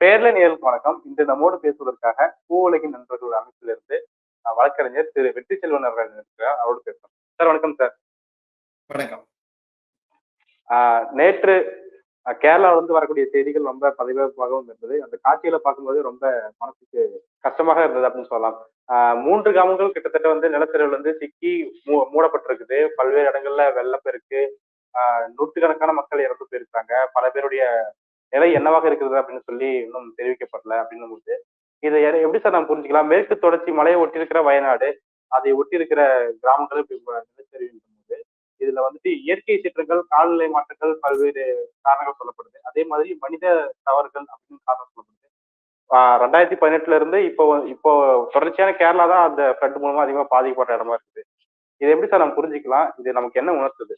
பேர்ல நேருக்கு வணக்கம் இன்று நம்மோடு பேசுவதற்காக பூ உலகின் நண்பர்கள் அமைப்பிலிருந்து வழக்கறிஞர் திரு வெற்றி செல்வன் அவர்கள் இருக்கிறார். அவரோடு பேசுறோம் சார் வணக்கம் சார். வணக்கம். நேற்று இருந்து வரக்கூடிய செய்திகள் ரொம்ப பதிவாகவும் இருந்தது. அந்த காட்சிகளை பார்க்கும்போது ரொம்ப மனசுக்கு கஷ்டமாக இருந்தது அப்படின்னு சொல்லலாம். மூன்று கிராமங்கள் கிட்டத்தட்ட வந்து நிலச்சரிவில் வந்து சிக்கி மூடப்பட்டிருக்குது. பல்வேறு இடங்கள்ல வெள்ளப்பெருக்கு ஆஹ், நூற்றுக்கணக்கான மக்கள் இறந்து போயிருக்காங்க. பல பேருடைய நிலை என்னவாக இருக்கிறது அப்படின்னு சொல்லி இன்னும் தெரிவிக்கப்படல அப்படின்னு போது இதை எப்படி சார் நம்ம புரிஞ்சுக்கலாம்? மேற்கு தொடர்ச்சி மலையை ஒட்டியிருக்கிற வயநாடு அதை ஒட்டியிருக்கிற கிராமங்களும் இப்படி போது இதுல வந்துட்டு இயற்கை சீற்றங்கள் காலநிலை மாற்றங்கள் பல்வேறு காரணங்கள் சொல்லப்படுது. அதே மாதிரி மனித தவறுகள் அப்படின்னு காரணம் சொல்லப்படுது. ரெண்டாயிரத்தி பதினெட்டுல இருந்து இப்போ இப்போ தொடர்ச்சியான கேரளா தான் அந்த ஃப்ளட் மூலமா அதிகமா பாதிக்கப்பட்ட இடமா இருக்குது. இதை எப்படி சார் நம்ம புரிஞ்சுக்கலாம்? இது நமக்கு என்ன உணர்த்துது?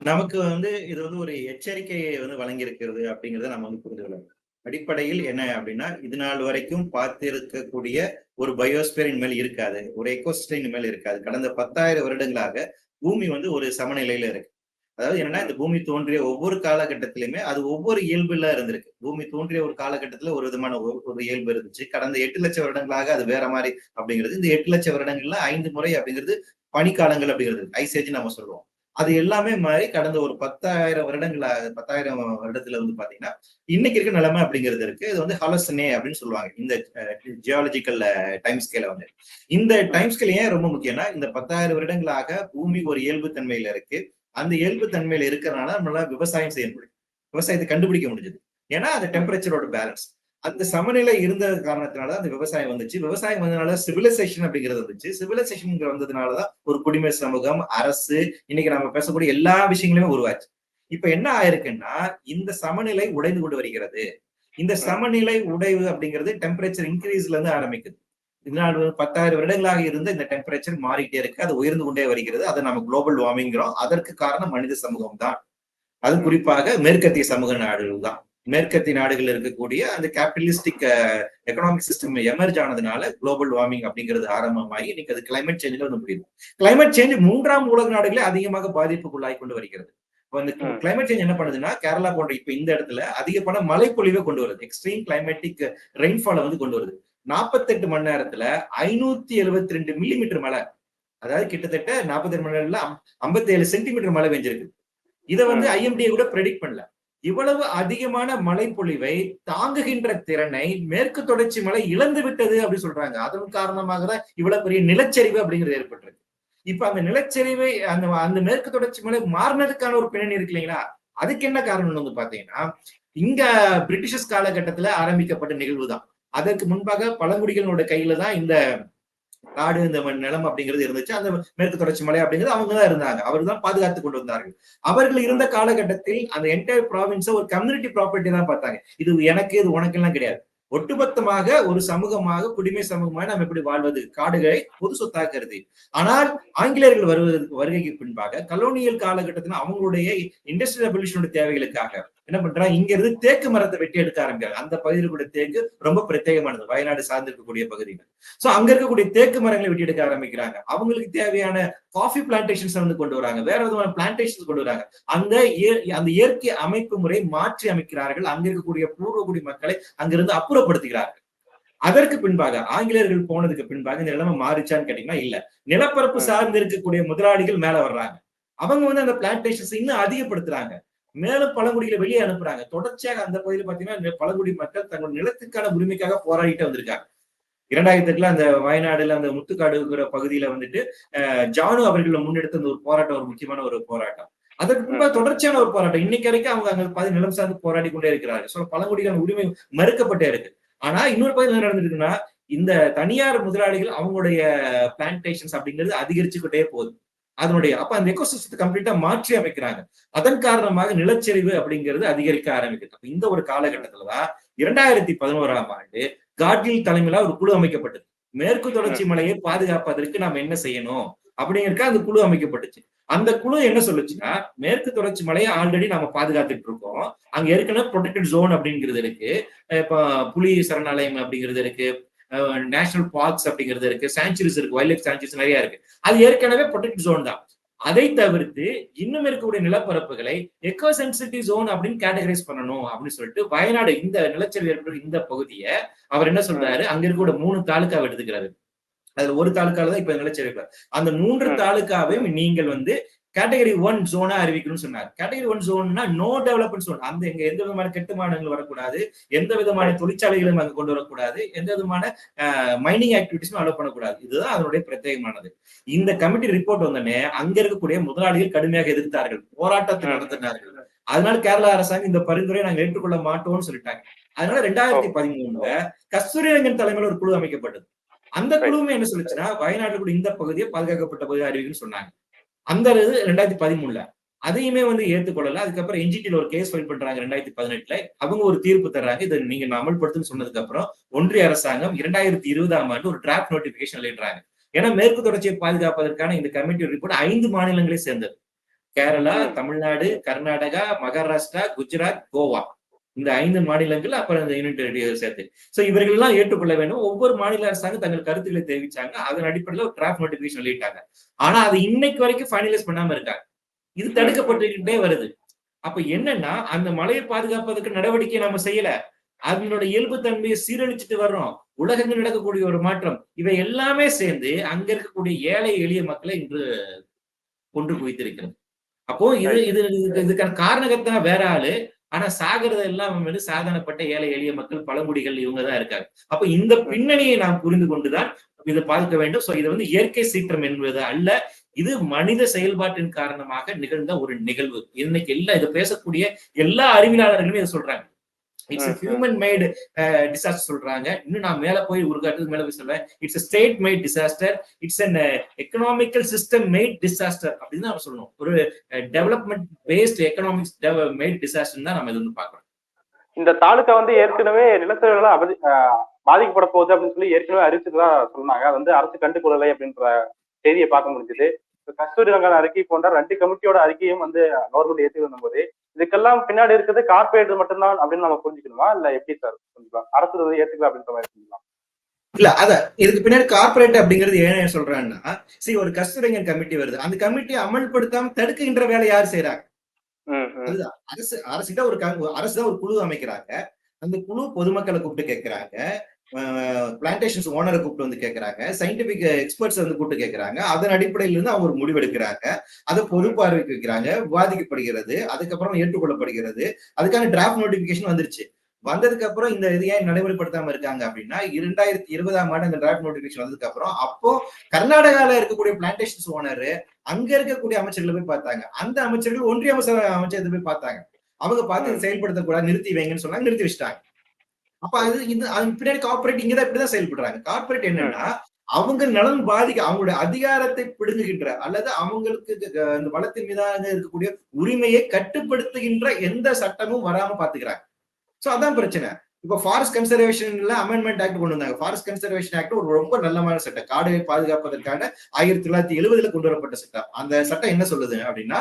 நமக்கு வந்து இது வந்து ஒரு எச்சரிக்கையை வந்து வழங்கியிருக்கிறது அப்படிங்கிறத நம்ம வந்து புரிந்து கொள்ளணும் அடிப்படையில் என்ன அப்படின்னா இது நாள் வரைக்கும் பார்த்திருக்கக்கூடிய ஒரு பயோஸ்பியர் இனிமேல் இருக்காது ஒரு எக்கோசிஸ்டம் இனிமேல் இருக்காது. கடந்த பத்தாயிரம் வருடங்களாக பூமி வந்து ஒரு சமநிலையில இருக்கு. அதாவது என்னன்னா இந்த பூமி தோன்றிய ஒவ்வொரு காலகட்டத்திலுமே அது ஒவ்வொரு இயல்புல இருந்திருக்கு. பூமி தோன்றிய ஒரு காலகட்டத்துல ஒரு விதமான ஒரு ஒரு இயல்பு இருந்துச்சு. கடந்த எட்டு லட்சம் வருடங்களாக அது வேற மாதிரி அப்படிங்கிறது. இந்த எட்டு லட்சம் வருடங்கள்ல ஐந்து முறை அப்படிங்கிறது பனிக்காலங்கள் அப்படிங்கிறது ஐசேஜ் நம்ம சொல்லுவோம் அது எல்லாமே மாதிரி கடந்த ஒரு பத்தாயிரம் வருடங்களா பத்தாயிரம் வருடத்துல வந்து பாத்தீங்கன்னா இன்னைக்கு இருக்க நிலைமை அப்படிங்கிறது இருக்கு. இது வந்து ஹலசனே அப்படின்னு சொல்லுவாங்க. இந்த ஜியாலஜிக்கல் டைம் ஸ்கேல வந்து. இந்த டைம் ஸ்கேல் ஏன் ரொம்ப முக்கியம்னா இந்த பத்தாயிரம் வருடங்களாக பூமி ஒரு இயல்பு தன்மையில இருக்கு. அந்த இயல்பு தன்மையில இருக்கிறனால நம்மளால விவசாயம் செய்ய முடியும். விவசாயத்தை கண்டுபிடிக்க முடிஞ்சது. ஏன்னா அந்த டெம்பரேச்சரோட பேலன்ஸ் அந்த சமநிலை இருந்த காரணத்தினால அந்த விவசாயம் வந்துச்சு. விவசாயம் வந்ததுனால சிவிலைசேஷன் அப்படிங்கிறது வந்துச்சு. சிவிலைசேஷன் வந்ததுனாலதான் ஒரு குடிமை சமூகம் அரசு இன்னைக்கு நம்ம பேசக்கூடிய எல்லா விஷயங்களுமே உருவாச்சு. இப்ப என்ன ஆயிருக்குன்னா இந்த சமநிலை உடைந்து கொண்டு வருகிறது. இந்த சமநிலை உடைவு அப்படிங்கிறது டெம்பரேச்சர் இன்க்ரீஸ்ல இருந்து ஆரம்பிக்குது. இதனால் பத்தாயிரம் வருடங்களாக இருந்த இந்த டெம்பரேச்சர் மாறிட்டே இருக்கு. அது உயர்ந்து கொண்டே வருகிறது. அதை நம்ம குளோபல் வார்மிங்கிறோம் அதற்கு காரணம் மனித சமூகம் தான் அது குறிப்பாக மேற்கத்திய சமூக நாடுகள் தான் மேற்கத்திய நாடுகள் இருக்கக்கூடிய அந்த கேபிட்டலிஸ்டிக் எக்கனாமிக் சிஸ்டம் எமர்ஜ் ஆனதுனால குளோபல் வார்மிங் அப்படிங்கிறது ஆரம்பமாகி இன்னைக்கு அது கிளைமேட் சேஞ்சில் வந்து முடியுது. கிளைமேட் சேஞ்ச் மூன்றாம் உலக நாடுகளே அதிகமாக பாதிப்புக்குள்ளாய் கொண்டு வருகிறது. இப்போ இந்த ம். கிளைமேட் சேஞ்ச் என்ன பண்ணுதுன்னா கேரளா போன்ற இப்ப இந்த இடத்துல அதிகப்பட மழைப்பொழிவை கொண்டு வருது. எக்ஸ்ட்ரீம் கிளைமேட்டிக் ரெயின்ஃபாலை வந்து கொண்டு வருது. நாற்பத்தெட்டு மணி நேரத்துல ஐநூத்தி எழுபத்தி ரெண்டு மில்லிமீட்டர் மழை அதாவது கிட்டத்தட்ட நாற்பத்தி மணி நேரத்துல ஐம்பத்தி ஏழு சென்டிமீட்டர் மழை பெஞ்சிருக்கு. இதை வந்து ஐஎம்டிஏ கூட ப்ரெடிக்ட் பண்ணல. இவ்வளவு அதிகமான மழைப்பொழிவை தாங்குகின்ற திறனை மேற்கு தொடர்ச்சி மலை இழந்து விட்டது அப்படின்னு சொல்றாங்க. அதன் காரணமாக தான் இவ்வளவு பெரிய நிலச்சரிவு அப்படிங்கிறது ஏற்பட்டிருக்கு. இப்ப அந்த நிலச்சரிவை அந்த அந்த மேற்கு தொடர்ச்சி மலை மாறினதுக்கான ஒரு பின்னணி இருக்கு இல்லைங்களா? அதுக்கு என்ன காரணம்னு வந்து பாத்தீங்கன்னா இங்க பிரிட்டிஷஸ் காலகட்டத்துல ஆரம்பிக்கப்பட்ட நிகழ்வு தான் அதற்கு முன்பாக பழங்குடிகளோட கையில தான் இந்த காடு இந்த நிலம் அப்படிங்கிறது இருந்துச்சு. அந்த மேற்கு தொடர்ச்சி மலை அப்படிங்கிறது அவங்க தான் இருந்தாங்க. அவர் தான் பாதுகாத்து கொண்டு வந்தார்கள். அவர்கள் இருந்த காலகட்டத்தில் அந்த என்டையர் ப்ராவின்ஸை ஒரு கம்யூனிட்டி ப்ராப்பர்ட்டி தான் பார்த்தாங்க. இது எனக்கு இது உனக்கு எல்லாம் கிடையாது. ஒட்டுமொத்தமாக ஒரு சமூகமாக குடிமை சமூகமாக நாம் எப்படி வாழ்வது? காடுகளை பொது சொத்தாக கருதி ஆனால் ஆங்கிலேயர்கள் வருவதற்கு வருகைக்கு பின்பாக கலோனியல் காலகட்டத்தில் அவங்களுடைய இண்டஸ்ட்ரியல் ரெவல்யூஷனோட தேவைகளுக்காக என்ன பண்றாங்க இங்க இருந்து தேக்கு மரத்தை வெட்டி எடுக்க ஆரம்பிக்கிறாங்க அந்த பகுதியில் கூட தேக்கு ரொம்ப பிரத்யேகமானது. வயநாடு சார்ந்து இருக்கக்கூடிய பகுதிகள். சோ அங்க இருக்கக்கூடிய தேக்கு மரங்களை வெட்டி எடுக்க ஆரம்பிக்கிறாங்க. அவங்களுக்கு தேவையான காஃபி பிளான்டேஷன்ஸ் வந்து கொண்டு வராங்க. வேற விதமான பிளான்டேஷன்ஸ் கொண்டு வராங்க. அந்த அந்த இயற்கை அமைப்பு முறை மாற்றி அமைக்கிறார்கள். அங்க இருக்கக்கூடிய பூர்வகுடி மக்களை அங்கிருந்து அப்புறப்படுத்துகிறார்கள். அதற்கு பின்பாக ஆங்கிலேயர்கள் போனதுக்கு பின்பாக இந்த நிலைமை மாறிச்சான்னு கேட்டீங்கன்னா இல்ல. நிலப்பரப்பு சார்ந்து இருக்கக்கூடிய முதலாளிகள் மேல வர்றாங்க. அவங்க வந்து அந்த பிளான்டேஷன்ஸ் இன்னும் அதிகப்படுத்துறாங்க. மேலும் பழங்குடிகளை வெளியே அனுப்புறாங்க. தொடர்ச்சியாக அந்த பகுதியில் பாத்தீங்கன்னா பழங்குடி மக்கள் தங்கள் நிலத்துக்கான உரிமைக்காக போராடிட்டு வந்திருக்காங்க. இரண்டாயிரத்தி எட்டுல அந்த வயநாடுல அந்த முத்துக்காடுங்கிற பகுதியில வந்துட்டு அஹ், ஜானு அவர்கள் முன்னெடுத்த அந்த ஒரு போராட்டம் ஒரு முக்கியமான ஒரு போராட்டம். அதற்கு முன்பாக தொடர்ச்சியான ஒரு போராட்டம். இன்னைக்கு வரைக்கும் அவங்க அங்க பாதி நிலம் சார்ந்து போராடி கொண்டே இருக்கிறார்கள் சோ பழங்குடிக்கான உரிமை மறுக்கப்பட்டே இருக்கு. ஆனா இன்னொரு பகுதியில் என்ன நடந்திருக்குன்னா இந்த தனியார் முதலாளிகள் அவங்களுடைய பிளான்டேஷன்ஸ் அப்படிங்கிறது அதிகரிச்சுக்கிட்டே போகுது. அதனுடைய அப்ப அந்த எக்கோசிஸ்டத்தை கம்ப்ளீட்டா மாற்றி அமைக்கிறாங்க. அதன் காரணமாக நிலச்சரிவு அப்படிங்கிறது அதிகரிக்க ஆரம்பிக்குது. அப்ப இந்த ஒரு காலகட்டத்துலதான் இரண்டாயிரத்தி பதினோராம் ஆண்டு காட்கில் தலைமையில ஒரு குழு அமைக்கப்பட்டது. மேற்கு தொடர்ச்சி மலையை பாதுகாப்பதற்கு நாம் என்ன செய்யணும் அப்படிங்கிறக்க அந்த குழு அமைக்கப்பட்டுச்சு. அந்த குழு என்ன சொல்லுச்சுன்னா மேற்கு தொடர்ச்சி மலையை ஆல்ரெடி நாம பாதுகாத்துட்டு இருக்கோம். அங்க ஏற்கனவே ப்ரொடெக்டட் ஜோன் அப்படிங்கிறது இருக்கு. இப்ப புலி சரணாலயம் அப்படிங்கிறது இருக்கு. நேஷனல் பார்க்ஸ் அப்படிங்கிறது இருக்கு சாங்சுரிஸ் இருக்கு வைல்ட் லைஃப் சாங்சுரிஸ் நிறைய இருக்கு. அது ஏற்கனவே ப்ரொடெக்ட் ஜோன் தான். அதை தவிர்த்து இன்னும் இருக்கக்கூடிய நிலப்பரப்புகளை எக்கோ சென்சிட்டிவ் ஜோன் அப்படின்னு கேட்டகரைஸ் பண்ணணும் அப்படின்னு சொல்லிட்டு வயநாடு இந்த நிலச்சரிவு ஏற்படுற இந்த பகுதியை அவர் என்ன சொல்றாரு? அங்க இருக்கக்கூடிய மூணு தாலுக்காவை எடுத்துக்கிறாரு. அதுல ஒரு தாலுக்கால தான் இப்ப நிலச்சரிவு. அந்த மூன்று. தாலுக்காவையும் நீங்கள் வந்து கேட்டகரி ஒன் ஜோனா அறிவிக்கணும்னு சொன்னார். கேட்டகரி ஒன் ஜோன்னா நோ டெவலப்மெண்ட் ஜோன் அந்த எங்க எந்த விதமான கட்டுமானங்கள் வரக்கூடாது. எந்த விதமான தொழிற்சாலைகளும் அங்க கொண்டு வரக்கூடாது. எந்த விதமான மைனிங் ஆக்டிவிட்டிஸும் அலோவ் பண்ணக்கூடாது. இதுதான் அதனுடைய பிரத்யேகமானது. இந்த கமிட்டி ரிப்போர்ட் வந்தோடனே அங்க இருக்கக்கூடிய முதலாளிகள் கடுமையாக எதிர்த்தார்கள். போராட்டத்தை. நடத்தினார்கள். அதனால கேரளா அரசாங்கம் இந்த பரிந்துரையை நாங்க ஏற்றுக்கொள்ள மாட்டோம்னு சொல்லிட்டாங்க. அதனால ரெண்டாயிரத்தி பதிமூணுல கஸ்தூரிரங்கன் தலைமையில் ஒரு குழு அமைக்கப்பட்டது. அந்த குழுவுமே என்ன சொல்லுச்சுன்னா வயநாட்டுல கூட இந்த பகுதியை பாதுகாக்கப்பட்ட பகுதி அறிவிக்குன்னு சொன்னாங்க. அந்த இது ரெண்டாயிரத்தி பதிமூணுல. அதையுமே வந்து ஏத்துக்கொள்ளல அதுக்கப்புறம் என்ஜிடில ஒரு கேஸ் ஃபைல் பண்றாங்க ரெண்டாயிரத்தி பதினெட்டுல. அவங்க ஒரு தீர்ப்பு தர்றாங்க. இதை நீங்க அமல்படுத்துன்னு சொன்னதுக்கு அப்புறம் ஒன்றிய அரசாங்கம் இரண்டாயிரத்தி இருபதாம் ஆண்டு ஒரு டிராப்ட் நோட்டிபிகேஷன் வெளியிடுறாங்க ஏன்னா மேற்கு தொடர்ச்சியை பாதுகாப்பதற்கான இந்த கமிட்டி ரிப்போர்ட் ஐந்து மாநிலங்களே சேர்ந்தது. கேரளா. தமிழ்நாடு கர்நாடகா மகாராஷ்டிரா குஜராத் கோவா. இந்த ஐந்து மாநிலங்கள் அப்புறம் இந்த யூனிட் டெரிட்டரி சேர்த்து. சோ இவர்கள் எல்லாம் ஏற்றுக்கொள்ள வேண்டும். ஒவ்வொரு மாநில அரசாங்கம் தங்கள் கருத்துக்களை தெரிவிச்சாங்க. அதன் அடிப்படையில் ஒரு டிராஃப்ட் நோட்டிபிகேஷன் வெளியிட்டாங்க. ஆனா அது இன்னைக்கு வரைக்கும் ஃபைனலைஸ் பண்ணாம இருக்காங்க. இது தடுக்கப்பட்டுக்கிட்டே வருது. அப்ப என்னன்னா அந்த மலையை பாதுகாப்பதற்கு நடவடிக்கை நம்ம செய்யல. அதனோட இயல்பு தன்மையை சீரழிச்சிட்டு வர்றோம். உலகங்கள் நடக்கக்கூடிய ஒரு மாற்றம். இவை எல்லாமே சேர்ந்து அங்க இருக்கக்கூடிய ஏழை எளிய மக்களை இன்று கொண்டு குவித்திருக்கிறது. அப்போ இது இது இதுக்கு- இதுக்கான காரணகர்த்தா வேற ஆளு. ஆனா சாகிறது எல்லாம் வந்து சாதனப்பட்ட ஏழை எளிய மக்கள் பழங்குடிகள் இவங்க தான் இருக்காங்க. அப்ப இந்த பின்னணியை நாம் புரிந்து கொண்டுதான் இதை பார்க்க வேண்டும். சோ இது வந்து இயற்கை சீற்றம் என்பது அல்ல இது மனித செயல்பாட்டின் காரணமாக நிகழ்ந்த ஒரு நிகழ்வு. இன்னைக்கு எல்லா இதை பேசக்கூடிய எல்லா அறிவியலாளர்களுமே இதை சொல்றாங்க. இட்ஸ். ஹியூமன் மேடு டிசாஸ்டர் சொல்றாங்க. இன்னும் நான் மேல போய் ஒரு கட்டத்துக்கு மேல போய் சொல்றேன். It's state made disaster it's an economical system made disaster அப்படின்னு தான் சொல்லணும். ஒரு development based economics made disaster தான் நம்ம இது வந்து பார்க்கணும் இந்த தாலுக்கா வந்து ஏற்கனவே அவதி ஆஹ் பாதிக்கப்பட போகுது அப்படின்னு சொல்லி ஏற்கனவே அறிவிச்சதா சொன்னாங்க. அது வந்து அரசு கண்டுகொள்ளலை அப்படின்ற செய்தியை பார்க்க முடிஞ்சது. கஸ்தூரி ரங்கன் அறிக்கை போன்ற ரெண்டு கமிட்டியோட அறிக்கையும் வந்து கவர்மெண்ட் ஏற்றி வந்தபோது இதுக்கெல்லாம் பின்னாடி இருக்கிறது கார்பரேட் மட்டும்தான் அப்படின்னு நம்ம புரிஞ்சுக்கணுமா? இல்ல எப்படி சார் புரிஞ்சுக்கலாம்? அரசு வந்து ஏத்துக்கலாம் அப்படின்ற மாதிரி புரிஞ்சுக்கலாம்? இல்ல அத இதுக்கு பின்னாடி கார்பரேட் அப்படிங்கிறது ஏன் சொல்றாங்கன்னா சரி ஒரு கஸ்தூரிங்கன் கமிட்டி வருது. அந்த கமிட்டியை அமல்படுத்தாம தடுக்குகின்ற வேலை யார் செய்யறாங்க. அதுதான். அரசு அரசிட்ட ஒரு க- அரசு தான் ஒரு குழு அமைக்கிறாங்க. அந்த குழு பொதுமக்களை கூப்பிட்டு கேட்கறாங்க பிளான்டேஷன்ஸ் ஓனரை கூப்பிட்டு வந்து கேட்கறாங்க சயின்டிபிக் எக்ஸ்பர்ட்ஸ் வந்து கூப்பிட்டு கேட்கறாங்க அதன் அடிப்படையில இருந்து அவங்க ஒரு முடிவெடுக்கிறாங்க. அதை பொது பார்வைக்கு வைக்கிறாங்க. விவாதிக்கப்படுகிறது. அதுக்கப்புறம் ஏற்றுக்கொள்ளப்படுகிறது. அதுக்கான டிராஃப்ட் நோட்டிபிகேஷன் வந்துருச்சு. வந்ததுக்கு அப்புறம் இந்த இது ஏன் நடைமுறைப்படுத்தாம இருக்காங்க அப்படின்னா இரண்டாயிரத்தி இருபதாம் ஆண்டு அந்த டிராஃப்ட் நோட்டிபிகேஷன் வந்ததுக்கு அப்புறம் அப்போ கர்நாடகால இருக்கக்கூடிய பிளான்டேஷன்ஸ் ஓனர் அங்க இருக்கக்கூடிய அமைச்சர்களை போய் பார்த்தாங்க. அந்த அமைச்சர்கள் ஒன்றிய அமைச்சர் அமைச்சர் போய் பார்த்தாங்க. அவங்க பார்த்து செயல்படுத்தக்கூடாது நிறுத்தி வைங்கன்னு சொன்னாங்க நிறுத்தி வச்சிட்டாங்க. அப்ப அது இந்த அதுக்கு பின்னாடி கார்பரேட் இங்கதான் இப்படிதான் செயல்படுறாங்க. கார்பரேட் என்னன்னா அவங்க நலன் பாதிக்க அவங்களுடைய அதிகாரத்தை பிடுங்குகின்ற அல்லது அவங்களுக்கு இந்த வளத்தின் மீதாக இருக்கக்கூடிய உரிமையை கட்டுப்படுத்துகின்ற எந்த சட்டமும் வராம பாத்துக்கிறாங்க. சோ அதான் பிரச்சனை. இப்ப ஃபாரஸ்ட் கன்சர்வேஷன்ல அமெண்ட்மெண்ட் ஆக்ட் கொண்டு வந்தாங்க. ஃபாரஸ்ட் கன்சர்வேஷன் ஆக்ட் ஒரு ரொம்ப நல்லமான சட்டம். காடுகளை பாதுகாப்பதற்கான ஆயிரத்தி தொள்ளாயிரத்தி எழுபதுல கொண்டு வரப்பட்ட சட்டம். அந்த சட்டம் என்ன சொல்லுது அப்படின்னா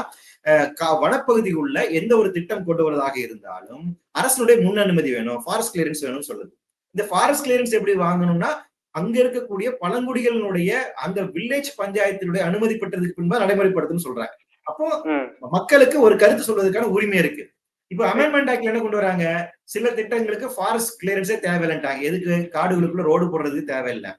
வனப்பகுதி உள்ள எந்த ஒரு திட்டம் கொண்டு வரதாக இருந்தாலும் அரசனுடைய முன் அனுமதி வேணும் ஃபாரஸ்ட் கிளியரன்ஸ் வேணும்னு சொல்லுது. இந்த ஃபாரஸ்ட் கிளியரன்ஸ் எப்படி வாங்கணும்னா அங்க இருக்கக்கூடிய பழங்குடிகளினுடைய அந்த வில்லேஜ் பஞ்சாயத்தினுடைய அனுமதி பெற்றதுக்கு பின்பு நடைமுறைப்படுத்துன்னு சொல்றாங்க. அப்போ மக்களுக்கு ஒரு கருத்து சொல்வதற்கான உரிமை இருக்கு. இப்ப அமெண்ட்மெண்ட் ஆக்ட்ல என்ன கொண்டு வராங்க? சில திட்டங்களுக்கு ஃபாரஸ்ட் கிளியரன்ஸே தேவையில்லைன்ட்டாங்க. எதுக்கு? காடுகளுக்குள்ள ரோடு போடுறது தேவையில்லை.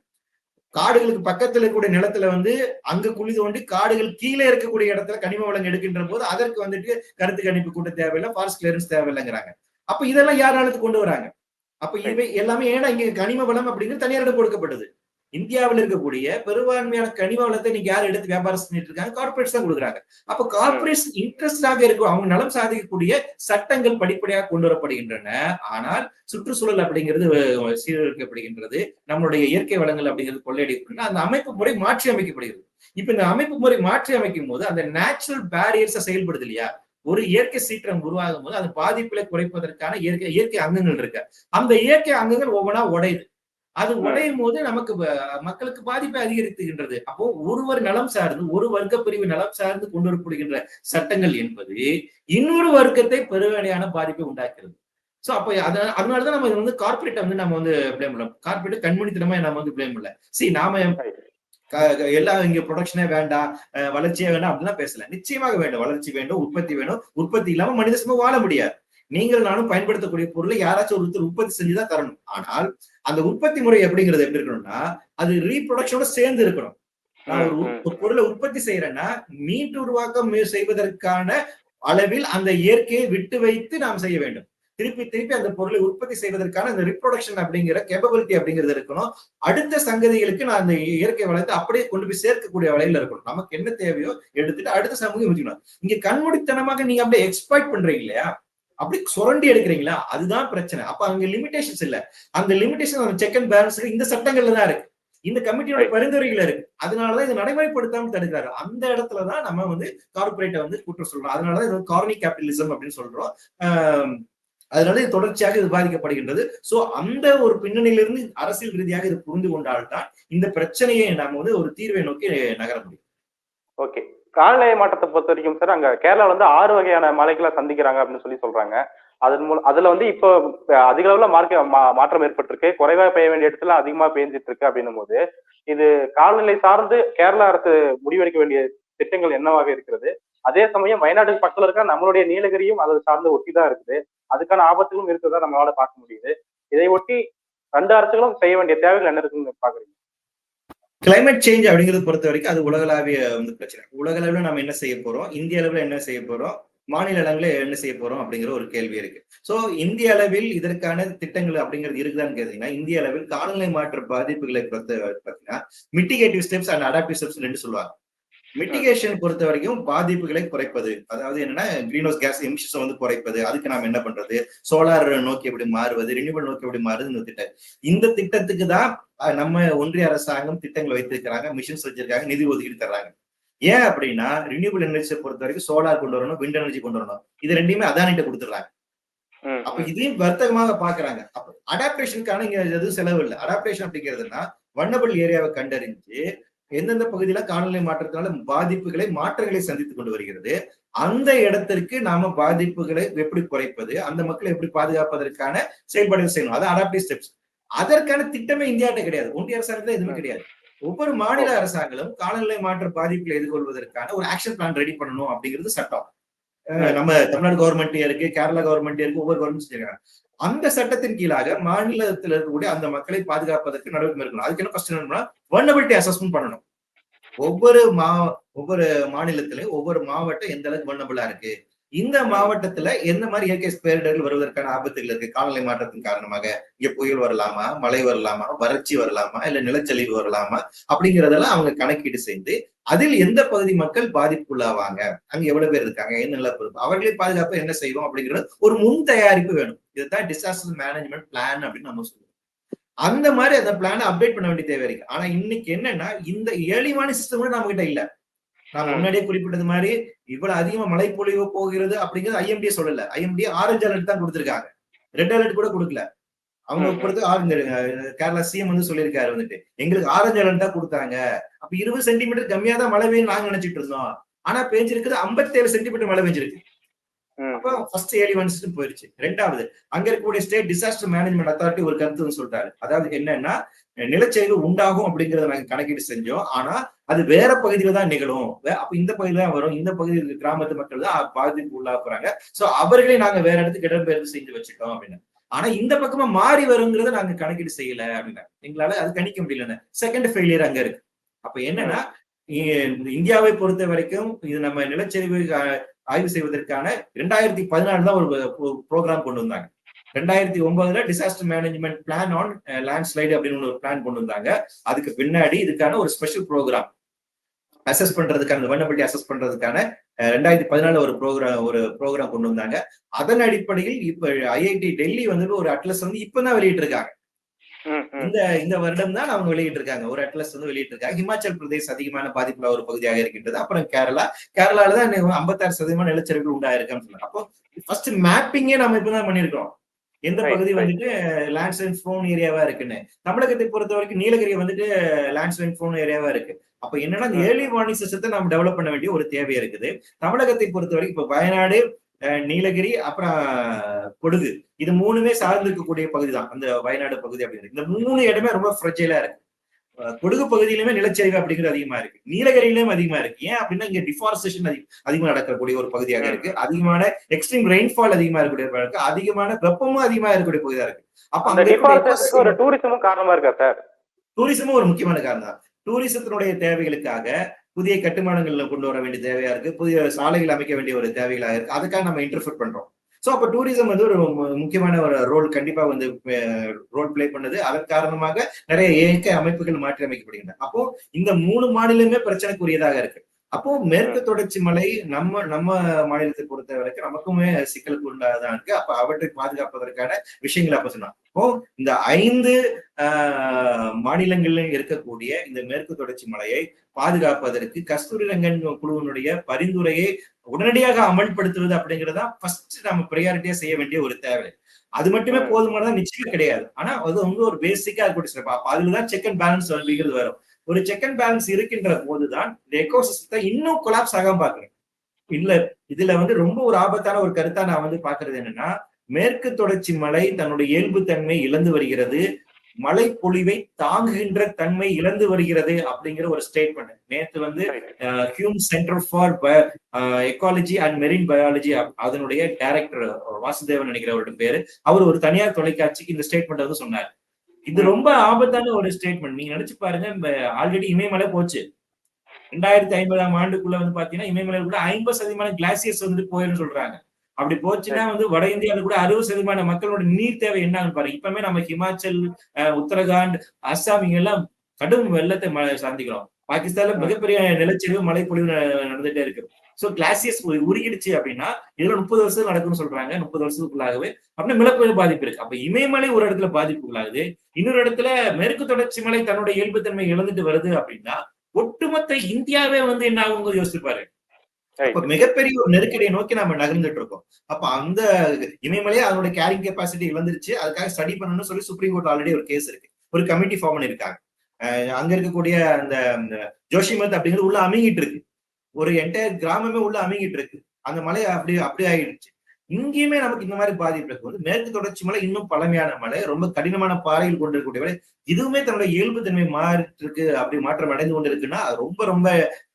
காடுகளுக்கு பக்கத்துல இருக்கக்கூடிய நிலத்துல வந்து அங்க குழி தோண்டி காடுகள் கீழே இருக்கக்கூடிய இடத்துல கனிம வளம் எடுக்கின்ற போது அதற்கு வந்துட்டு கருத்து கணிப்பு கூட்ட தேவையில்லை ஃபாரஸ்ட் கிளியரன்ஸ் தேவையில்லைங்கிறாங்க. அப்ப இதெல்லாம் யாராலுக்கு கொண்டு வராங்க? அப்ப இவை எல்லாமே ஏன்னா இங்க கனிம வளம் அப்படிங்கிறது தனியாரிடம் கொடுக்கப்படுது. இந்தியாவில் இருக்கக்கூடிய பெரும்பான்மையான கனிம வளத்தை நீங்க யார் எடுத்து வியாபாரம் பண்ணிட்டு இருக்காங்க? கார்பரேட்ஸ் தான் கொடுக்குறாங்க. அப்ப கார்பரேட்ஸ் இன்ட்ரெஸ்டாக இருக்கும். அவங்க நலம் சாதிக்கக்கூடிய சட்டங்கள் படிப்படியாக கொண்டு வரப்படுகின்றன. ஆனால் சுற்றுச்சூழல் அப்படிங்கிறது சீரழிக்கப்படுகின்றது. நம்மளுடைய இயற்கை வளங்கள் அப்படிங்கிறது கொள்ளையடிக்கப்படுகிறது அந்த அமைப்பு முறை மாற்றி அமைக்கப்படுகிறது. இப்ப இந்த அமைப்பு முறை மாற்றி அமைக்கும் போது அந்த நேச்சுரல் பேரியர்ஸை செயல்படுது இல்லையா? ஒரு இயற்கை சீற்றம் உருவாகும் போது அந்த பாதிப்புல குறைப்பதற்கான இயற்கை இயற்கை அங்கங்கள் இருக்கு. அந்த இயற்கை அங்கங்கள் ஒவ்வொன்றா உடையுது. அது உடையும் போது நமக்கு மக்களுக்கு பாதிப்பை அதிகரித்துகின்றது. அப்போ ஒருவர் நலம் சார்ந்து ஒரு வர்க்க பிரிவு நலம் சார்ந்து கொண்டு வரப்படுகின்ற சட்டங்கள் என்பது இன்னொரு வர்க்கத்தை பெருவடையான பாதிப்பை உண்டாக்குறது. சோ அப்ப அத அதனாலதான் நம்ம வந்து கார்பரேட் வந்து நம்ம வந்து பிளேம் பண்ணலாம் கார்பரேட் கண்மணித்தனமா நம்ம வந்து பிளேம் பண்ணல. சி நாம எல்லாம் இங்க ப்ரொடக்ஷனே வேண்டாம் வளர்ச்சியே வேண்டாம் அப்படிலாம் பேசல. நிச்சயமாக வேண்டும். வளர்ச்சி வேண்டும் உற்பத்தி வேணும். உற்பத்தி இல்லாம மனித சமூகம் வாழ முடியாது. நீங்கள் நானும் பயன்படுத்தக்கூடிய பொருளை யாராச்சும் ஒருத்தர் உற்பத்தி செஞ்சுதான் தரணும். ஆனால் அந்த உற்பத்தி முறை எப்படிங்கிறது எப்படி இருக்கணும்னா அது ரீப்ரொடக்ஷனோட சேர்ந்து இருக்கணும். நான் ஒரு பொருளை உற்பத்தி செய்யறேன்னா மீட்டு உருவாக்கம் செய்வதற்கான அளவில் அந்த இயற்கையை விட்டு வைத்து நாம் செய்ய வேண்டும். திருப்பி திருப்பி அந்த பொருளை உற்பத்தி செய்வதற்கான அந்த ரிப்ரொடக்ஷன் அப்படிங்கிற கேப்பபிலிட்டி அப்படிங்கிறது இருக்கணும். அடுத்த சங்கதிகளுக்கு நான் அந்த இயற்கை வளத்தை அப்படியே கொண்டு போய் சேர்க்கக்கூடிய வகையில இருக்கணும். நமக்கு என்ன தேவையோ எடுத்துட்டு அடுத்த சமூகம் வச்சுக்கணும் இங்க கண்மூடித்தனமாக நீங்க அப்படியே எக்ஸ்பர்ட் பண்றீங்க இல்லையா? அப்படி சுரண்டி எடுக்கிறீங்களா? அதுதான் பிரச்சனை. அப்ப அங்க லிமிடேஷன்ஸ் இல்ல. அந்த லிமிடேஷன் செக் அண்ட் பேலன்ஸ் இந்த சட்டங்கள்ல தான் இருக்கு. இந்த கமிட்டியோட. பரிந்துரைகள் இருக்கு. அதனாலதான் இது நடைமுறைப்படுத்தாம தடுக்கிறாரு. அந்த இடத்துலதான் நம்ம வந்து கார்பரேட்டை வந்து குற்றம் சொல்றோம். அதனாலதான் இது கார்னி கேபிட்டலிசம் அப்படின்னு சொல்றோம். அதனால இது தொடர்ச்சியாக இது பாதிக்கப்படுகின்றது. சோ அந்த ஒரு பின்னணியிலிருந்து அரசியல் ரீதியாக இது புரிந்து கொண்டால்தான் இந்த பிரச்சனையை நாம வந்து ஒரு தீர்வை நோக்கி நகர முடியும். ஓகே காலநிலை மாற்றத்தை பொறுத்த வரைக்கும் சார் அங்க கேரளா வந்து ஆறு வகையான மலைகளை சந்திக்கிறாங்க அப்படின்னு சொல்லி சொல்றாங்க. அதன் மூலம் அதுல வந்து இப்போ அதிக அளவுல மார்க்க மா- மாற்றம் ஏற்பட்டிருக்கு. குறைவா பெய்ய வேண்டிய இடத்துல அதிகமா பெய்ஞ்சிட்டு இருக்கு அப்படின்னும் போது இது காலநிலை சார்ந்து கேரளா அரசு முடிவெடுக்க வேண்டிய திட்டங்கள் என்னவாக இருக்கிறது? அதே சமயம் வயநாடு பக்கத்துல இருக்க நம்மளுடைய நீலகிரியும் அதை சார்ந்து ஒட்டி தான் இருக்குது. அதுக்கான ஆபத்துகளும் இருக்கிறதா நம்மளால பார்க்க முடியுது? இதை ஒட்டி ரெண்டு அரசுகளும் செய்ய வேண்டிய தேவைகள் என்ன இருக்குன்னு பாக்குறீங்க கிளைமேட் சேஞ்ச் அப்படிங்கிறது பொறுத்த வரைக்கும் அது உலகளாவிய வந்து பிரச்சனை. உலக அளவுல நம்ம என்ன செய்ய போறோம்? இந்திய அளவுல என்ன செய்ய போறோம்? மாநில அளவுல என்ன செய்ய போறோம்? அப்படிங்கிற ஒரு கேள்வி இருக்கு. சோ இந்திய அளவில் இதற்கான திட்டங்கள் அப்படிங்கிறது இருக்குதான்னு கேட்டீங்கன்னா இந்திய அளவில் காலநிலை மாற்ற பாதிப்புகளை பொறுத்த பார்த்தீங்கன்னா mitigative steps and adaptive steps ரெண்டு சொல்லுவாங்க. மிட்டிகேஷன் பொறுத்த வரைக்கும் பாதிப்புகளை குறைப்பது. அதாவது என்னன்னா கிரீன் ஹவுஸ் கேஸ் எமிஷன்ஸ் வந்து குறைப்பது. அதுக்கு நாம என்ன பண்றது? சோலார் நோக்கி எப்படி மாறுவது? ரினியூவல் நோக்கி எப்படி மாறுது இந்த திட்டம். இந்த திட்டத்துக்கு தான் நம்ம ஒன்றிய அரசாங்கம் திட்டங்கள் வைத்திருக்கிறாங்க. மிஷின்ஸ் வச்சிருக்காங்க. நிதி ஒதுக்கீடு தர்றாங்க. ஏன் அப்படின்னா ரினியூவல் எனர்ஜியை பொறுத்த வரைக்கும் சோலார் கொண்டு வரணும் விண்ட் எனர்ஜி கொண்டு வரணும். இது ரெண்டையுமே அதானிட்ட கொடுத்துறாங்க ம், அப்ப. இதையும் வர்த்தகமாக பாக்குறாங்க அப்ப அடாப்டேஷனுக்கான இங்க எதுவும் செலவு இல்லை. அடாப்டேஷன் அப்படிங்கிறதுனா வண்ணபல் ஏரியாவை கண்டறிஞ்சு எந்தெந்த பகுதியில காலநிலை மாற்றத்தினால பாதிப்புகளை மாற்றங்களை சந்தித்துக் கொண்டு வருகிறது. அந்த இடத்திற்கு நாம பாதிப்புகளை எப்படி குறைப்பது அந்த மக்களை எப்படி பாதுகாப்பதற்கான செயல்பாடுகள் செய்யணும். அது அடாப்டிவ் ஸ்டெப்ஸ் அதற்கான திட்டமே இந்தியாட்ட கிடையாது. ஒன்றிய அரசாங்கத்துல எதுவுமே கிடையாது. ஒவ்வொரு மாநில அரசாங்களும் காலநிலை மாற்ற பாதிப்புகளை எதிர்கொள்வதற்கான ஒரு ஆக்ஷன் பிளான் ரெடி பண்ணணும் அப்படிங்கிறது சட்டம். நம்ம தமிழ்நாடு கவர்மெண்ட் இருக்கு கேரளா கவர்மெண்ட் இருக்கு ஒவ்வொரு கவர்மெண்ட் செஞ்சிருக்காங்க. அந்த சட்டத்தின் கீழாக மாநிலத்தில் இருக்கக்கூடிய அந்த மக்களை பாதுகாப்பதற்கு நடவடிக்கை இருக்கணும் அதுக்கு என்ன கொஸ்டின் என்னன்னா வர்னபிலிட்டி அசஸ்மெண்ட் பண்ணணும். ஒவ்வொரு மா ஒவ்வொரு மாநிலத்திலையும் ஒவ்வொரு மாவட்டம் எந்த அளவுக்கு வர்னபிளா இருக்கு? இந்த மாவட்டத்துல எந்த மாதிரி இயற்கை பேரிடர்கள் வருவதற்கான ஆபத்துகள் இருக்கு? காலநிலை மாற்றத்தின் காரணமாக இங்க புயல் வரலாமா? மழை வரலாமா? வறட்சி வரலாமா? இல்ல நிலச்சரிவு வரலாமா? அப்படிங்கறதெல்லாம் அவங்க கணக்கீடு செய்து அதில் எந்த பகுதி மக்கள் பாதிப்புள்ளாவாங்க அங்க எவ்வளவு பேர் இருக்காங்க? என்ன நிலப்பரப்பு? அவர்களை பாதுகாப்பு என்ன செய்வோம்? அப்படிங்கிறது ஒரு முன் தயாரிப்பு வேணும். இதுதான் டிசாஸ்டர் மேனேஜ்மெண்ட் பிளான் அப்படின்னு நம்ம சொல்லுவோம். அந்த மாதிரி அந்த பிளானை அப்டேட் பண்ண வேண்டிய தேவை இருக்கு. ஆனா இன்னைக்கு என்னன்னா இந்த ஏழிவான சிஸ்டம் கூட நம்ம கிட்ட இல்ல. நான். முன்னாடியே குறிப்பிட்டது மாதிரி இவ்வளவு அதிகமா மழை பொழிவு போகிறது அப்படிங்கிறது ஐஎம்டியே சொல்லல. ஐஎம்டி ஆரஞ்சு அலர்ட் தான் கொடுத்திருக்காங்க. ரெட் அலர்ட் கூட கொடுக்கல. அவங்க. பொறுத்து ஆரஞ்சு கேரளா சிஎம் வந்து சொல்லியிருக்காரு வந்துட்டு. எங்களுக்கு ஆரஞ்சு அலர்ட் தான் கொடுத்தாங்க. அப்ப இருபது சென்டிமீட்டர் கம்மியா தான் மழை பெய்யும் நாங்க நினைச்சிட்டு இருந்தோம். ஆனா பெஞ்சிருக்குது 57 சென்டிமீட்டர் மழை பெஞ்சிருக்கு. அப்ப ஃபர்ஸ்ட் ஏழி ஒன்ஸ் போயிருச்சு. ரெண்டாவது அங்க இருக்கக்கூடிய ஸ்டேட் டிசாஸ்டர் மேனேஜ்மெண்ட் அத்தாரிட்டி ஒரு கருத்து சொல்லிட்டாரு. சொல்றாரு அதாவது என்னன்னா நிலச்சரிவு உண்டாகும் அப்படிங்கறத நாங்க கணக்கீடு செஞ்சோம். ஆனா அது வேற பகுதியில தான் நிகழும். அப்ப இந்த பகுதியில தான் வரும். இந்த பகுதியில் கிராமத்து மக்கள் தான் பாதிப்பு உள்ளாக்குறாங்க. சோ அவர்களே நாங்க வேற இடத்துக்கு இடம்பெயர்ந்து செஞ்சு வச்சுட்டோம் அப்படின்னு. ஆனா இந்த பக்கமா மாறி வருங்கிறத நாங்க கணக்கீடு செய்யல அப்படின்னா எங்களால அது கணிக்க முடியல செகண்ட் ஃபெயிலியர் அங்க இருக்கு. அப்ப என்னன்னா இந்தியாவை பொறுத்த வரைக்கும் இது நம்ம நிலச்சரிவு ஆய்வு செய்வதற்கான ரெண்டாயிரத்தி பதினாலு தான் ஒரு ப்ரோக்ராம் கொண்டு வந்தாங்க. ரெண்டாயிரத்தி ஒன்பதுல disaster management plan on land slide அப்படின்னு ஒரு பிளான் கொண்டு வந்தாங்க. அதுக்கு பின்னாடி இதுக்கான ஒரு ஸ்பெஷல் ப்ரோக்ராம் அசஸ் பண்றதுக்கான வர்னபிலிட்டி அசஸ் பண்றதுக்கான ரெண்டாயிரத்தி பதினாலு ஒரு ப்ரோக்ராம் ஒரு ப்ரோக்ராம் கொண்டு வந்தாங்க. அதன் அடிப்படையில் இப்ப ஐஐடி டெல்லி வந்து ஒரு அட்லஸ் வந்து இப்பதான் வெளியிட்டு இருக்காங்க இந்த இந்த வருடம் தான் அவங்க வெளியிட்டு இருக்காங்க ஒரு அட்லஸ் வந்து வெளியிட்டு இருக்காங்க ஹிமாச்சல் பிரதேஷ் அதிகமான பாதிப்புள்ள ஒரு பகுதியாக இருக்கின்றது. அப்புறம் கேரளா. கேரளால தான் ஐம்பத்தாறு சதவீதமான நிலச்சரிவுகள் உண்டாயிருக்குன்னு சொன்னாங்க அப்போ ஃபர்ஸ்ட் மேப்பிங்கே நம்ம இப்பதான் பண்ணிருக்கோம் எந்த பகுதி. வந்துட்டு லேண்ட்ஸ்லைன் ஃபோன் ஏரியாவா இருக்குன்னு. தமிழகத்தை பொறுத்த வரைக்கும் நீலகிரி வந்துட்டு லேண்ட்ஸ்லைன் ஃபோன் ஏரியாவா இருக்கு. அப்ப என்னன்னா. ஏர்லி வார்னிங் சிஸ்டத்தை நம்ம டெவலப் பண்ண வேண்டிய ஒரு தேவை இருக்குது. தமிழகத்தை பொறுத்த வரைக்கும் இப்ப வயநாடு நீலகிரி அப்புறம் கொடுகு இது மூணுமே சார்ந்து இருக்கக்கூடிய பகுதி தான் அந்த வயநாடு பகுதி அப்படிங்கிறது. இந்த மூணு இடமே ரொம்ப ஃப்ரெஜைலா இருக்கு. கொடகு பகுதியிலுமே நிலச்சரிவு அப்படிங்கிறது அதிகமா இருக்கு. நீலகிரியிலும் அதிகமா இருக்கு. ஏன் அப்படின்னா இங்க டிஃபாரஸ்டேஷன் அதிகமா நடக்கக்கூடிய ஒரு பகுதியாக. இருக்கு. அதிகமான எக்ஸ்ட்ரீம் ரெயின்ஃபால் அதிகமா இருக்கக்கூடிய இருக்கு. அதிகமான வெப்பமும் அதிகமா இருக்கக்கூடிய பகுதியா இருக்கு. அப்ப அந்த ஒரு டூரிசமும் காரணமா இருக்கா சார் டூரிசமும் ஒரு முக்கியமான காரணம் தான். டூரிசத்தினுடைய தேவைகளுக்காக புதிய கட்டுமானங்கள்ல கொண்டு வர வேண்டிய தேவையா இருக்கு. புதிய சாலைகள் அமைக்க வேண்டிய ஒரு தேவைகளா இருக்கு. அதுக்காக நம்ம இன்டர்ஃபெக்ட் பண்றோம். சோ அப்ப டூரிசம் வந்து ஒரு முக்கியமான ஒரு ரோல் கண்டிப்பா வந்து ரோல் பிளே பண்ணுது. அதன் காரணமாக நிறைய இயற்கை அமைப்புகள் மாற்றி அமைக்கப்படுகின்றன. அப்போ இந்த மூணு மாநிலமே பிரச்சனைக்குரியதாக இருக்கு. அப்போ மேற்கு தொடர்ச்சி மலை நம்ம நம்ம மாநிலத்தை பொறுத்த வரைக்கும் நமக்குமே சிக்கலுக்கு உள்ளதான் இருக்கு. அப்ப அவற்றை பாதுகாப்பதற்கான விஷயங்களை அப்ப சொன்னோம் அப்போ இந்த ஐந்து ஆஹ் மாநிலங்களில் இருக்கக்கூடிய இந்த மேற்கு தொடர்ச்சி மலையை பாதுகாப்பதற்கு கஸ்தூரி ரங்கன் குழுவினுடைய பரிந்துரையை உடனடியாக அமல்படுத்துவது அப்படிங்கறதா ஃபர்ஸ்ட் நம்ம ப்ரையாரிட்டியா செய்ய வேண்டிய ஒரு தேவை அது மட்டுமே ம். போதுமானதா நிச்சயம் கிடையாது ஆனா அது வந்து ஒரு பேசிக்கா இருக்கக்கூடிய step. அப்ப அதுலதான் செக் அண்ட் பேலன்ஸ் அப்படிங்கிறது வரும் ஒரு செக் அண்ட் பேலன்ஸ் இருக்கின்ற போதுதான் இந்த எக்கோசிஸ்டத்தை இன்னும் கொலாப்ஸ் ஆகாம பாக்குறேன் இல்ல இதுல வந்து ரொம்ப ஒரு ஆபத்தான ஒரு கருத்தா நான் வந்து பாக்குறது என்னன்னா மேற்கு தொடர்ச்சி மலை தன்னுடைய இயல்பு தன்மை இழந்து வருகிறது. மழை பொழிவை தாங்குகின்ற தன்மை இழந்து வருகிறது அப்படிங்கிற ஒரு ஸ்டேட்மெண்ட் நேத்து வந்து Hume centre for ecology and marine biology அதனுடைய டைரக்டர் வாசுதேவன் நினைக்கிறவரோட பேரு. அவர் ஒரு தனியார் தொலைக்காட்சிக்கு இந்த ஸ்டேட்மெண்ட் வந்து சொன்னார். இது ரொம்ப ஆபத்தான ஒரு ஸ்டேட்மெண்ட் நீங்க நினைச்சு பாருங்க ஆல்ரெடி இமயமலை போச்சு. ரெண்டாயிரத்தி ஐம்பதாம் ஆண்டுக்குள்ள வந்து பாத்தீங்கன்னா இமயமலை கூட ஐம்பது சதவீதமான கிளாசியர்ஸ் வந்து போயிருன்னு சொல்றாங்க. அப்படி போச்சுன்னா வந்து வட இந்தியாவில் கூட அறுபது சதவீதமான மக்களோட நீர் தேவை என்னன்னு பாருங்க. இப்பவுமே நம்ம ஹிமாச்சல் உத்தரகாண்ட் அஸ்ஸாம் எல்லாம் கடும் வெள்ளத்தை சந்திக்கிறோம் பாகிஸ்தான்ல மிகப்பெரிய நிலச்சரிவு மழைப்பொழிவு நடந்துட்டே இருக்கு. சோ கிளாசியஸ் உருகிடுச்சு அப்படின்னா இதுல முப்பது வருஷம் நடக்கும்னு சொல்றாங்க. முப்பது வருஷத்துக்குள்ளாகவே அப்படின்னா மிளப்பொழிவு பாதிப்பு இருக்கு. அப்ப இமயமலை ஒரு இடத்துல பாதிப்புக்குள்ளாகுது. இன்னொரு இடத்துல மேற்கு தொடர்ச்சி மலை தன்னோட இயல்புத்தன்மை இழந்துட்டு வருது அப்படின்னா ஒட்டுமொத்த இந்தியாவே வந்து என்ன ஆகுங்க யோசிச்சுப்பாரு Right. அப்ப மிகப்பெரிய ஒரு நெருக்கடியை நோக்கி நம்ம நகர்ந்துட்டு இருக்கோம் அப்ப அந்த இமயமலையே அதோட கேரிங் கெப்பாசிட்டி இழந்துருச்சு. அதுக்காக ஸ்டடி பண்ணணும்னு சொல்லி சுப்ரீம் கோர்ட் ஆல்ரெடி ஒரு கேஸ் இருக்கு. ஒரு கமிட்டி ஃபார்ம் பண்ணிருக்காங்க. அங்க இருக்கக்கூடிய அந்த அந்த ஜோஷிமத் அப்படிங்கிறது உள்ள அமுங்கிட்டு இருக்கு ஒரு என்டையர் கிராமமே உள்ள அமுங்கிட்டு இருக்கு அந்த மலை அப்படி அப்படி ஆயிடுச்சு. இங்கேயுமே நமக்கு இந்த மாதிரி பாதிப்பு இருக்கு. வந்து மேற்கு தொடர்ச்சி மலை இன்னும் பழமையான மலை ரொம்ப கடினமான பாறைகள் கொண்டிருக்கக்கூடிய மலை. இதுவுமே தன்னோட இயல்பு தன்மை மாறிட்டு இருக்கு அப்படி மாற்றம் அடைந்து கொண்டு இருக்குன்னா அது ரொம்ப ரொம்ப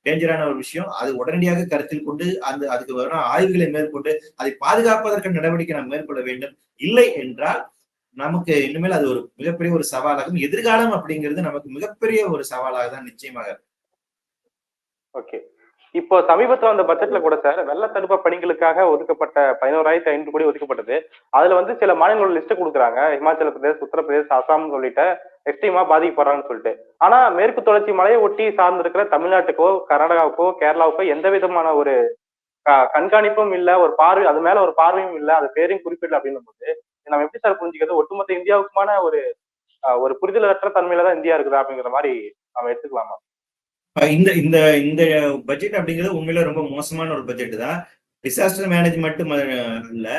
டேஞ்சரான ஒரு விஷயம். அது உடனடியாக கருத்தில் கொண்டு அந்த அதுக்கு வரும் ஆய்வுகளை மேற்கொண்டு அதை பாதுகாப்பதற்கான நடவடிக்கை நாம் மேற்கொள்ள வேண்டும். இல்லை என்றால் நமக்கு இனிமேல் அது ஒரு மிகப்பெரிய ஒரு சவாலாகும். எதிர்காலம் அப்படிங்கிறது நமக்கு மிகப்பெரிய ஒரு சவாலாக தான் நிச்சயமாக இருக்கும். ஓகே இப்போ சமீபத்துல வந்த பட்ஜெட்ல கூட சார் வெள்ள தடுப்பு பணிகளுக்காக ஒதுக்கப்பட்ட பதினோராயிரத்தி ஐநூறு கோடி ஒதுக்கப்பட்டது. அதுல வந்து சில மாநிலங்களோட லிஸ்ட் கொடுக்குறாங்க. இமாச்சல பிரதேஷ் உத்தரப்பிரதேஷ் அசாம் சொல்லிட்டு எக்ஸ்ட்ரீமா பாதிக்கப்படுறாங்கன்னு சொல்லிட்டு. ஆனா மேற்கு தொடர்ச்சி மலையை ஒட்டி சார்ந்திருக்கிற தமிழ்நாட்டுக்கோ கர்நாடகாவுக்கோ கேரளாவுக்கோ எந்த விதமான ஒரு கண்காணிப்பும் இல்ல ஒரு பார்வை அது மேல ஒரு பார்வையும் இல்ல அது பேரையும் குறிப்பிடல அப்படின்னும் போது நம்ம எப்படி சார் புரிஞ்சுக்கிறது? ஒட்டுமொத்த இந்தியாவுக்குமான ஒரு அஹ், ஒரு புரிதலற்ற தன்மையில தான் இந்தியா இருக்குதா அப்படிங்கிற மாதிரி நம்ம எடுத்துக்கலாமா? இந்த இந்த இந்த பட்ஜெட் அப்படிங்கிறது உண்மையில ரொம்ப மோசமான ஒரு பட்ஜெட் தான். டிசாஸ்டர் மேனேஜ்மெண்ட் இல்ல.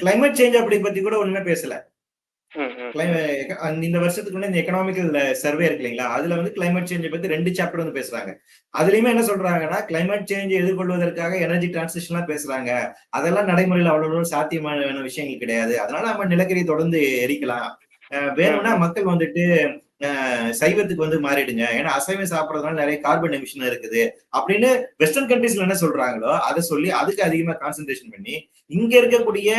கிளைமேட் சேஞ்ச் அப்படி பத்தி கூட ஒண்ணுமே பேசல. இந்த வருஷத்துக்கு முன்னாடி இந்த எக்கனாமிக்கல் சர்வே இருக்கு இல்லைங்களா? அதுல வந்து கிளைமேட் சேஞ்சை பத்தி ரெண்டு சாப்டர் வந்து பேசுறாங்க. அதுலயுமே என்ன சொல்றாங்கன்னா கிளைமேட் சேஞ்ச் எதிர்கொள்வதற்காக எனர்ஜி டிரான்சிஷன் எல்லாம் பேசுறாங்க. அதெல்லாம் நடைமுறையில் அவ்வளவு சாத்தியமான விஷயங்கள் கிடையாது. அதனால நம்ம நிலக்கரியை தொடர்ந்து எரிக்கலாம். வேணும்னா மக்கள் வந்துட்டு சைவத்துக்கு வந்து மாறிடுங்க. ஏன்னா அசைவம் சாப்பிடறதுனால நிறைய கார்பன் எமிஷன் இருக்குது. அப்படின்னு வெஸ்டர்ன் கண்ட்ரீஸ்ல என்ன சொல்றாங்களோ அதை சொல்லி அதுக்கு அதிகமா கான்சென்ட்ரேஷன் பண்ணி இங்க இருக்கக்கூடிய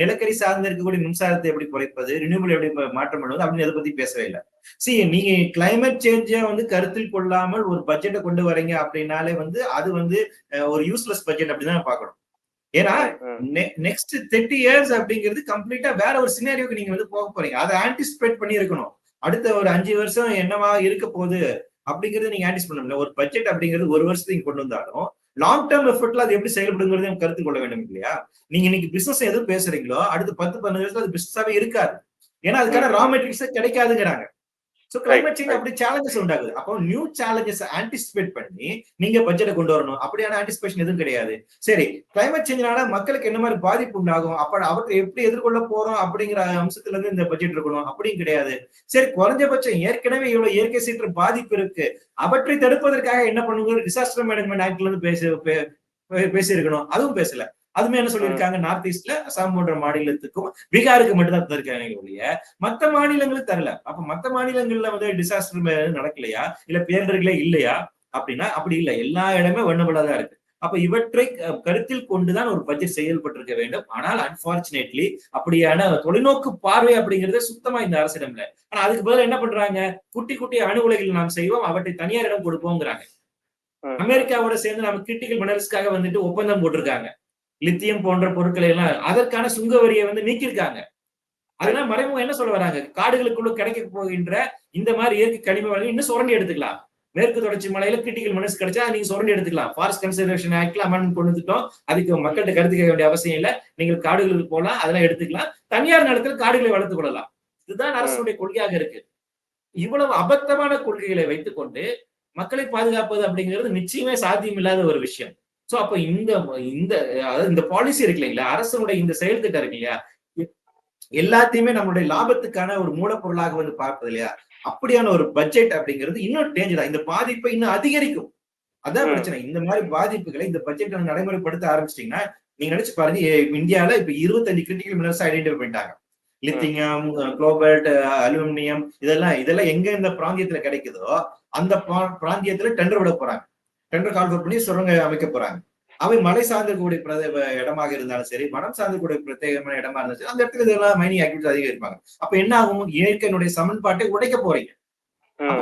நிலக்கரி சார்ந்து இருக்கக்கூடிய மின்சாரத்தை எப்படி குறைப்பது ரினியூபிள் எப்படி மாற்றம் பண்ணுவது அப்படின்னு இதை பத்தி பேசவே இல்லை. சி நீங்க கிளைமேட் சேஞ்ச வந்து கருத்தில் கொள்ளாமல் ஒரு பட்ஜெட்டை கொண்டு வரீங்க அப்படின்னாலே வந்து அது வந்து ஒரு யூஸ்லெஸ் பட்ஜெட் அப்படின்னு தான் பார்க்கணும். ஏன்னா. நெக்ஸ்ட் தேர்ட்டி இயர்ஸ் அப்படிங்கிறது கம்ப்ளீட்டா வேற ஒரு சினாரியோக்கு நீங்க வந்து போக போறீங்க. அதை ஆன்டிசிபேட் பண்ணி இருக்கணும். அடுத்த ஒரு அஞ்சு வருஷம் என்னவா இருக்க போகுது அப்படிங்கறது நீங்க ஆன்டிஸ் பண்ண முடியல. ஒரு பட்ஜெட் அப்படிங்கிறது ஒரு வருஷத்துக்கு கொண்டு வந்தாலும் லாங் டேர்ம் எஃபர்ட்ல அது எப்படி செயல்படுங்கிறது கருத்து கொள்ள வேண்டும் இல்லையா? நீங்க இன்னைக்கு பிசினஸ் எதுவும் பேசுறீங்களோ அடுத்த பத்து பதினஞ்சு வருஷத்துல அது பிசினஸாவே இருக்காது. ஏன்னா அதுக்கான raw materials கிடைக்காதுங்கிறாங்க. So climate change. அப்படி சேலஞ்சஸ் உண்டாகுது. அப்போ நியூ சேலஞ்சஸ் ஆன்டிசிபேட் பண்ணி நீங்க பட்ஜெட்டை கொண்டு வரணும். அப்படியான ஆன்டிசிபேஷன் எதுவும் கிடையாது. சரி கிளைமேட் சேஞ்ச்னால மக்களுக்கு என்ன மாதிரி பாதிப்பு உண்டாகும்? அப்ப அவற்றை எப்படி எதிர்கொள்ள போறோம்? அப்படிங்கிற அம்சத்துல இருந்து இந்த பட்ஜெட் இருக்கணும். அப்படியும் கிடையாது. சரி குறைஞ்சபட்சம் ஏற்கனவே இவ்வளவு இயற்கை சீற்ற பாதிப்பு இருக்கு. அவற்றை தடுப்பதற்காக என்ன பண்ணுங்க? டிசாஸ்டர் மேனேஜ்மெண்ட் ஆக்ட்ல இருந்து பேச பேசியிருக்கணும். அதுவும் பேசல. அதுமே என்ன சொல்லியிருக்காங்க? நார்த் ஈஸ்ட்ல அசாம் போன்ற மாநிலத்துக்கும் பீகாருக்கு மட்டும் தான் தந்திருக்காங்க ஒழிய மத்த மாநிலங்களுக்கு தரல. அப்ப மத்த மாநிலங்கள்ல வந்து டிசாஸ்டர் நடக்கலையா? இல்ல பேரிடர்களே இல்லையா? அப்படின்னா அப்படி இல்லை. எல்லா இடமே வண்ணபலா தான் இருக்கு. அப்ப இவற்றை கருத்தில் கொண்டுதான் ஒரு பட்ஜெட் செயல்பட்டிருக்க வேண்டும். ஆனால் அன்பார்ச்சுனேட்லி அப்படியான தொலைநோக்கு பார்வை அப்படிங்கிறது சுத்தமா இந்த அரசிடம் இல்லை. ஆனா அதுக்கு பதிலா என்ன பண்றாங்க? குட்டி குட்டி அணு உலைகள் நாம் செய்வோம். அவற்றை தனியாரிடம் கொடுப்போங்கிறாங்க. ம். அமெரிக்காவோட சேர்ந்து நம்ம கிரிட்டிக்கல் மினரல்ஸ்க்காக வந்துட்டு ஒப்பந்தம் போட்டிருக்காங்க. லித்தியம் போன்ற பொருட்களை எல்லாம் அதற்கான சுங்க வரியை வந்து நீக்கியிருக்காங்க. அதெல்லாம் மறைமுகம் என்ன சொல்ல வராங்க? காடுகளுக்குள்ள கிடைக்க போகின்ற இந்த மாதிரி இயற்கை கனிம வளங்கள் இன்னும் சுரண்டி எடுத்துக்கலாம். மேற்கு தொடர்ச்சி மலையில கிரிட்டிக்கல் மனசு கிடைச்சா நீங்க சுரண்டி எடுத்துக்கலாம். ஃபாரஸ்ட் கன்சர்வேஷன் ஆக்ட்ல அமெண்ட் கொண்டு வந்துட்டோம். அதுக்கு மக்கள்கிட்ட கருத்து கேட்க வேண்டிய அவசியம் இல்ல. நீங்கள் காடுகளுக்கு போகலாம் அதெல்லாம் எடுத்துக்கலாம். தனியார் நிலத்தில் காடுகளை வளர்த்துக் கொள்ளலாம். இதுதான் அரசுடைய கொள்கையாக இருக்கு. இவ்வளவு அபத்தமான கொள்கைகளை வைத்துக்கொண்டு மக்களை பாதுகாப்பது அப்படிங்கிறது நிச்சயமே சாத்தியமில்லாத ஒரு விஷயம். சோ அப்ப இந்த இந்த அதாவது இந்த பாலிசி இருக்கு இல்லைங்களா அரசனுடைய இந்த செயல் திட்டம் இருக்கு இல்லையா எல்லாத்தையுமே நம்மளுடைய லாபத்துக்கான ஒரு மூலப்பொருளாக வந்து பார்ப்பது இல்லையா? அப்படியான ஒரு பட்ஜெட் அப்படிங்கிறது இன்னும் டேஞ்சரா இந்த பாதிப்பை இன்னும் அதிகரிக்கும். அதான். பிரச்சனை. இந்த மாதிரி பாதிப்புகளை இந்த பட்ஜெட் நடைமுறைப்படுத்த ஆரம்பிச்சிட்டீங்கன்னா நீங்க நினைச்சு பாருங்க இந்தியால இப்ப இருபத்தஞ்சு கிரிட்டிக்கல் மினரல்ஸ் ஐடென்டிஃபை பண்ணிட்டாங்க. லித்தியம் குளோபல்ட் அலுமினியம் இதெல்லாம் இதெல்லாம் எங்க இந்த பிராந்தியத்துல கிடைக்குதோ அந்த பிராந்தியத்துல டெண்டர் விட போறாங்க. டெண்டர் கால்குலேட் பண்ணி சுரங்க அமைக்க போறாங்க. அவை மலை சார்ந்தக்கூடிய பிரதே- இடமாக இருந்தாலும் சரி மனம் சார்ந்தக்கூடிய பிரத்யேகமான இடமா இருந்தாலும் சரி அந்த இடத்துல இதெல்லாம் மைனிங் ஆக்டிவிட்டி அதிகரிப்பாங்க. அப்ப என்ன ஆகும்? இயற்கையினுடைய சமன்பாட்டை உடைக்க போறீங்க.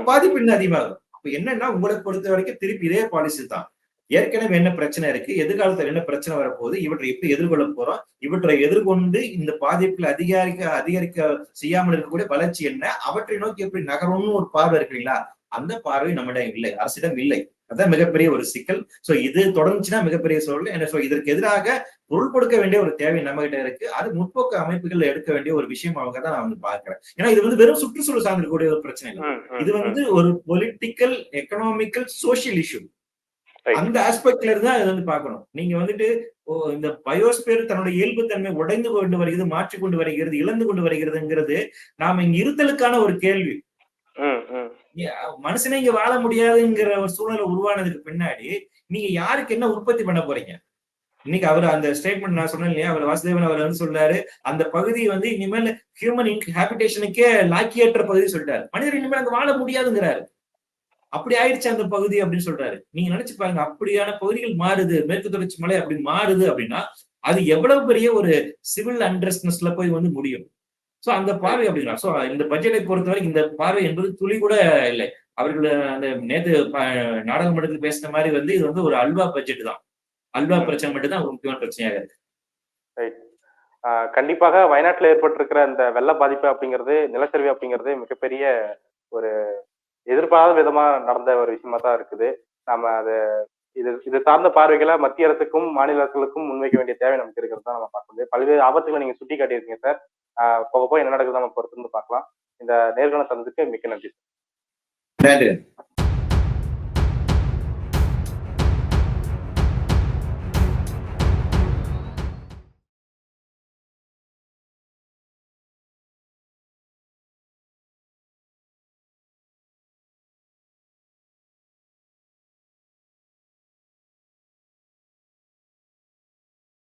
பாதிப்பு இன்னும் அதிகமாகும். அப்ப என்னன்னா உங்களை பொறுத்த வரைக்கும் திருப்பி இதே பாலிசி தான். ஏற்கனவே என்ன பிரச்சனை இருக்கு? எதிர்காலத்துல என்ன பிரச்சனை வரப்போகுது? இவற்றை எப்படி எதிர்கொள்ள போறோம்? இவற்றை எதிர்கொண்டு இந்த பாதிப்புகள் அதிகரிக்க அதிகரிக்க செய்யாமல் இருக்கக்கூடிய வளர்ச்சி என்ன? அவற்றை நோக்கி எப்படி நகரும்னு ஒரு பார்வை இருக்கு இல்லைங்களா? அந்த பார்வை நம்மிடம் இல்லை. அரசிடம் இல்லை. அதான் மிகப்பெரிய ஒரு சிக்கல். சோ இது தொடர்ந்துச்சுன்னா மிகப்பெரிய சூழல் என்ன சொல்ல இதற்கு எதிராக பொருள் கொடுக்க வேண்டிய ஒரு தேவை நம்ம கிட்ட இருக்கு. அது முற்போக்கு அமைப்புகள் எடுக்க வேண்டிய ஒரு விஷயம் அவங்க தான் நான் வந்து பார்க்கிறேன். ஏன்னா இது வந்து வெறும் சுற்றுச்சூழல் சார்ந்திருக்கக்கூடிய ஒரு பிரச்சனை இல்லை. இது. வந்து ஒரு பொலிட்டிக்கல் எக்கனாமிக்கல் சோஷியல் இஷ்யூ. அந்த ஆஸ்பெக்ட்ல இருந்து அதை வந்து பார்க்கணும். நீங்க வந்துட்டு இந்த பயோஸ்பியர் தன்னுடைய இயல்புத்தன்மை உடைந்து கொண்டு வருகிறது மாற்றி கொண்டு வருகிறது இழந்து கொண்டு வருகிறதுங்கிறது நாம இங்க இருத்தலுக்கான ஒரு கேள்வி. மனுஷனே இங்க வாழ முடியாதுங்கிற ஒரு சூழ்நிலை உருவானதுக்கு பின்னாடி நீங்க யாருக்கு என்ன உற்பத்தி பண்ண போறீங்க? இன்னைக்கு அவர் அந்த ஸ்டேட்மெண்ட் நான் சொன்னேன் இல்லையா? அவர் வாசுதேவன் அவர் வந்து சொல்றாரு அந்த பகுதி வந்து இனிமேல் ஹியூமன் ஹேபிடேஷனுக்கே லாக்கியற்ற பகுதி சொல்லிட்டாரு மனிதர் இனிமேல் அங்க வாழ முடியாதுங்கிறாரு. அப்படி ஆயிடுச்சு அந்த பகுதி அப்படின்னு சொல்றாரு. நீங்க நினைச்சு பாருங்க அப்படியான பகுதிகள் மாறுது. மேற்கு தொடர்ச்சி மலை அப்படி மாறுது அப்படின்னா அது எவ்வளவு பெரிய ஒரு சிவில் அண்ட்ரஸ்னஸ்ல போய் வந்து முடியும். சோ அந்த பார்வை அப்படின்னா சோ இந்த பட்ஜெட்டை பொறுத்தவரை இந்த பார்வை என்பது துளி கூட இல்லை. அவர்கள் அந்த நேத்து ப- நாடாளுமன்றத்தில் பேசின மாதிரி வந்து இது வந்து ஒரு அல்வா பட்ஜெட் தான். அல்வா பிரச்சனை மட்டும் தான் ஒரு முக்கியமான பிரச்சனையாக இருக்கு. கண்டிப்பாக வயநாட்டுல ஏற்பட்டிருக்கிற அந்த வெள்ள பாதிப்பு அப்படிங்கிறது நிலச்சரிவு அப்படிங்கிறது மிகப்பெரிய ஒரு எதிர்பாராத விதமா நடந்த ஒரு விஷயமா தான் இருக்குது. நாம அது இது இது சார்ந்த பார்வைகளை மத்திய அரசுக்கும் மாநில அரசுகளுக்கும் முன்வைக்க வேண்டிய தேவை நமக்கு இருக்கிறது தான் நம்ம பார்க்கணும் பல்வேறு ஆபத்துகளை நீங்க சுட்டி காட்டியிருக்கீங்க சார். போக போக என்ன நடக்குது நம்ம பொறுத்து பார்க்கலாம். இந்த நேர்காணல் தந்ததுக்கு மிக்க நன்றி நன்றி.